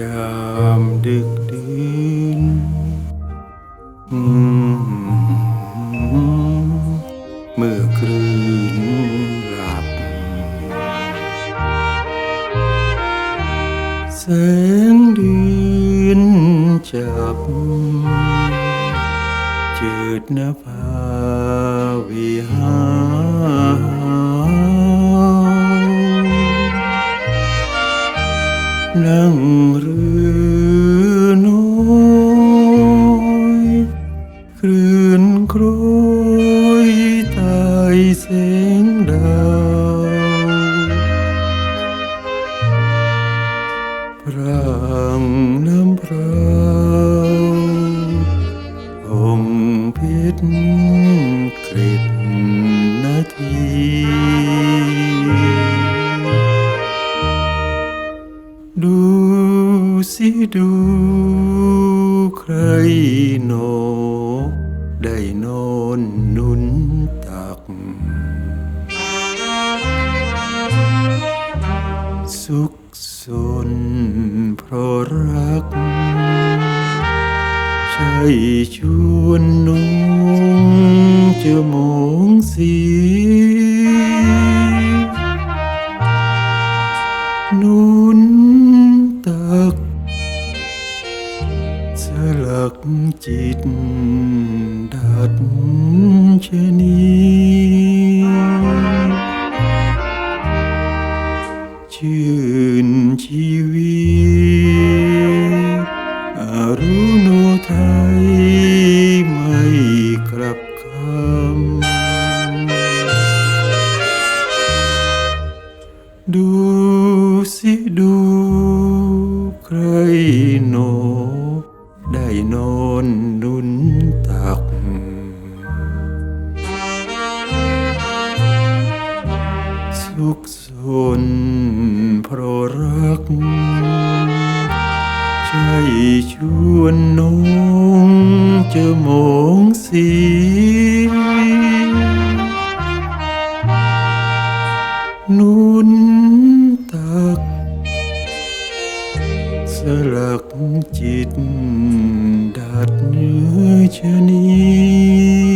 ยามดึกดื่นเมื่อกลืนหลับ แสงเดือนจับจืดนภาวิหารนั่ง แสงดาวพรางน้ำพราวองค์เพชรกริดนาทีดูสิดูใครหนอได้นอนนุนตัก สุขสนเพราะรัก ใช่ชวนน้องจะมองสี นุนตัก สลักจิตดัดชนี ชื่นชีวิตอรุโนไทยไม่กลับคำดูสิดูใครหนได้นอนนุนตักสุขสน ใช่ชวนน้องจะมองสีนุนตัก สลักจิตดัดเนื้อชนี